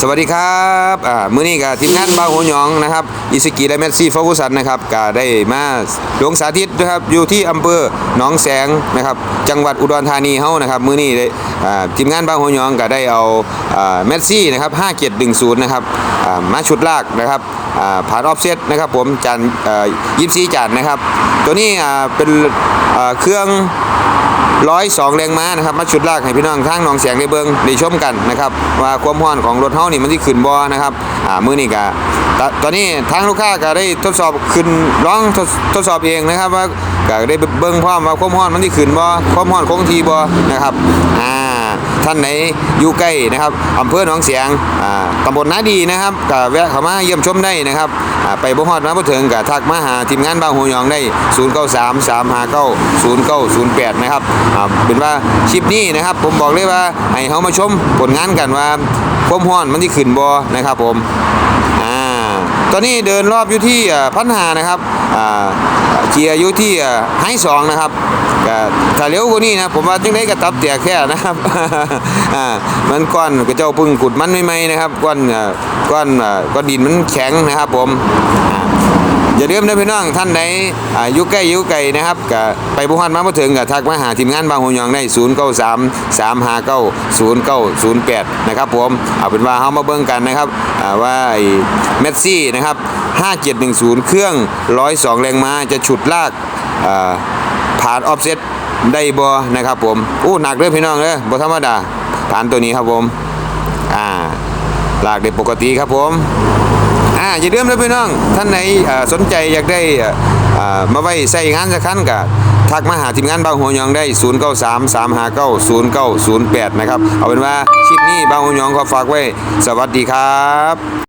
สวัสดีครับอ่ามื้อนี้ก็ทีมงานบางหัวหยองนะครับอิสกิและเมสซี่ฟอกูสันนะครับก็ได้มาลงสาธิตนะครับอยู่ที่อำเภอหนองแสงนะครับจังหวัดอุดรธานีเฮานะครับมื้อนี้ได้อ่าทีมงานบางหัวหยองก็ได้เอาอ่าเมสซี่นะครับ5710นะครับอ่ามาชุดลากนะครับอ่าผ่านออฟเซตนะครับผมจานอ่อ24จานนะครับ ตัวนี้อ่าเป็นอ่าเครื่อง ร้อยสองแรงม้านะครับ มาชุดลากให้พี่น้องทางหนองแสงได้เบิงได้ชมกันนะครับ ว่าความร้อนของรถเฮานี่มันที่ขึ้นบอนะครับอ่ามือนี่กะตตอนนี้ทางลูกค้าก็ได้ทดสอบขึ้นร้องทดสอบเองนะครับ ว่าก็ได้เบิ้งพร้อมว่าความร้อนมันที่ขึ้นบอความร้อนคงทีบอนะครับอ่า ท่านไหนอยู่ใกล้นะครับอำเภอหนองแสงอ่าตำบลนาดีนะครับก็แวะเข้ามาเยี่ยมชมได้นะครับไปบ่ฮอดมาบ่ถึงก็ทักมาหาทีมงานบางหัวหยองได้ 0933590908 นะครับเป็นว่าคลิปนี้นะครับ ผมบอกเลยว่าให้เฮามาชมผลงานกันว่าความร้อนมันที่ขึ้นบ่นะครับผมอตอนนี้เดินรอบอยู่ที่พันหานะครับ เกียร์อยู่ที่ไฮสองนะครับก็ถ้าเร็วกว่านี้นะผมว่าจังไดก็ตับเตียแค่นะครับอ่ามันก้อนกระเจ้าพึ่งขุดมันไม่ไหมนะครับก้อนอ่าก้อนอ่าก้อนดินมันแข็งนะครับผมอ่า อย่าลืมนะพี่น้องท่านใดอายู่ใกล้อยู่ไกลนะครับก็ไปบุหันมาบ่ถึงก็ทักมาหาทีมงานบางหัวยองได้ 093 359 0908 นะครับผมเอาเป็นว่าเฮามาเบิ่งกันนะครับว่าไอ้เมสซี่นะครับ5710 เครื่อง 102 แรงม้าจะฉุดลากผ่านออฟเซตได้บ่นะครับผมอู้หนักเด้อพี่น้องเด้อบ่ธรรมดาผ่านตัวนี้ครับผม อ่า ลากได้ปกติครับผม อ่าอย่าลืมนะพี่น้อง ท่านไหนสนใจอยากได้มาไว้ใส่งานสักครั้งก็ทักมาหาทีมงานบางหัวยองได้ 0 9 3 3 5 9 0 9 0 8 นะครับ เอาเป็นว่าคลิปนี้บางหัวยองขอฝากไว้ สวัสดีครับ